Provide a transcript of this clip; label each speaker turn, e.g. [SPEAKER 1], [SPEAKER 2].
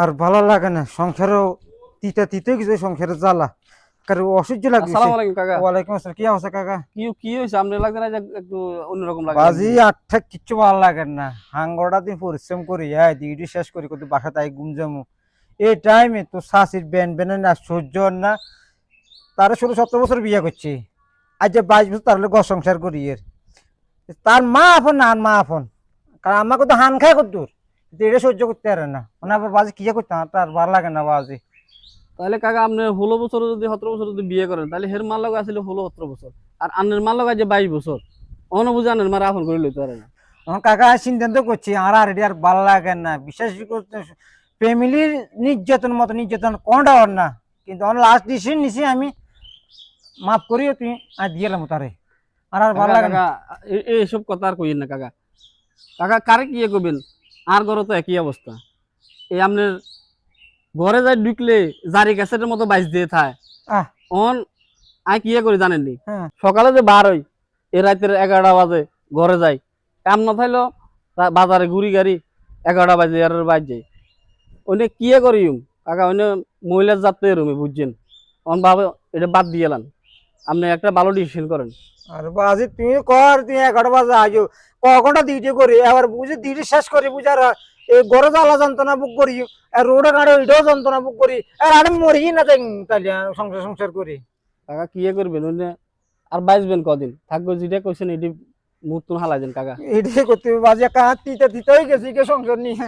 [SPEAKER 1] আর ভালো লাগে না। সংসারও তিতা তিতে গেছে সংসারের জ্বালা। কারণ অসহ্য লাগছে।
[SPEAKER 2] আসসালামু আলাইকুম কাকা।
[SPEAKER 1] ওয়ালাইকুম আসসালাম। কি অবস্থা কাকা?
[SPEAKER 2] কি কি হয়েছে? আপনি লাগছে না একটু অন্যরকম লাগে
[SPEAKER 1] বাজি আটটা কিচ্ছু ভালো লাগে না। হাঙ্গটা দিন পরিশ্রম করি হ্যাঁ ডিউটি শেষ করি কত বাসা তাই ঘুম যামু এই টাইমে তো শাশির বেন বেনে না সহ্য না। তারা ষোলো সতেরো বছর বিয়ে করছে। আজ যে বাইশ বছর তার ঘর সংসার করি এর। তার মা আপন না মা আপন। কারণ আমাকে তো হান খায় কত এটা সহ্য করতে পারে না। মানে আবার বাজি কি করতে তার ভালো লাগে না বাজি।
[SPEAKER 2] তাহলে কাকা আপনি ষোলো বছর যদি সতেরো বছর যদি বিয়ে করেন তাহলে হের মার লগা আসলে ষোলো সতেরো বছর আর আন্নের মার লগা যে বাইশ বছর। অন বুঝে আন্নের মার আপন করে লইতে পারে না।
[SPEAKER 1] আমার কাকা সিদ্ধান্ত করছি আর আর এটি আর ভালো লাগে না। বিশেষ করতে ফ্যামিলির নির্যাতন মতো নির্যাতন কোনটা ওর না। কিন্তু আমার লাস্ট ডিসিশন নিছি আমি। মাফ করিও তুই আর দিয়েলাম তারে। আর আর ভালো লাগে না।
[SPEAKER 2] এইসব কথা আর কইেন না কাকা। কাকা কারে কি করবেন আর ঘরে তো একই অবস্থা। এই আপনার ঘরে যাই ঢুকলে জারি গ্যাসের মতো বাইশ দিয়ে
[SPEAKER 1] আহ।
[SPEAKER 2] অন আই কি করি জানেননি?
[SPEAKER 1] হ্যাঁ।
[SPEAKER 2] সকালে যে বার হই এ রাতের এগারোটা বাজে ঘরে যাই। কাম না থাইলো বাজারে ঘুরি গাড়ি এগারোটা বাজে আর বাজ যাই। ওনে কি করি কাকা ওনে মহিলার যাত্রে রুমে বুঝছেন? অন ভাবে এটা বাদ দিয়ে এলাম। আপনি একটা ভালো ডিসিশন করেন।
[SPEAKER 1] আর বাজি তুই কর তুই এগারো বাজে আজো কখনটা ডিউটি করি এবার বুঝে ডিউটি শেষ করি বুঝার এই গরো জ্বালা যন্ত্রণা বুক করি আর রোডে গাড়ি ওইটাও যন্ত্রণা বুক করি আর আমি মরি না তাই সংসার সংসার করি।
[SPEAKER 2] কাকা কি করবেন? ওনে আর বাইসবেন কদিন? থাকব যেটা কইছেন এটি মুহূর্ত হালাই দেন কাকা।
[SPEAKER 1] এটাই করতে বাজে তিতা তিতা তিতেই গেছি কে সংসার নিয়ে।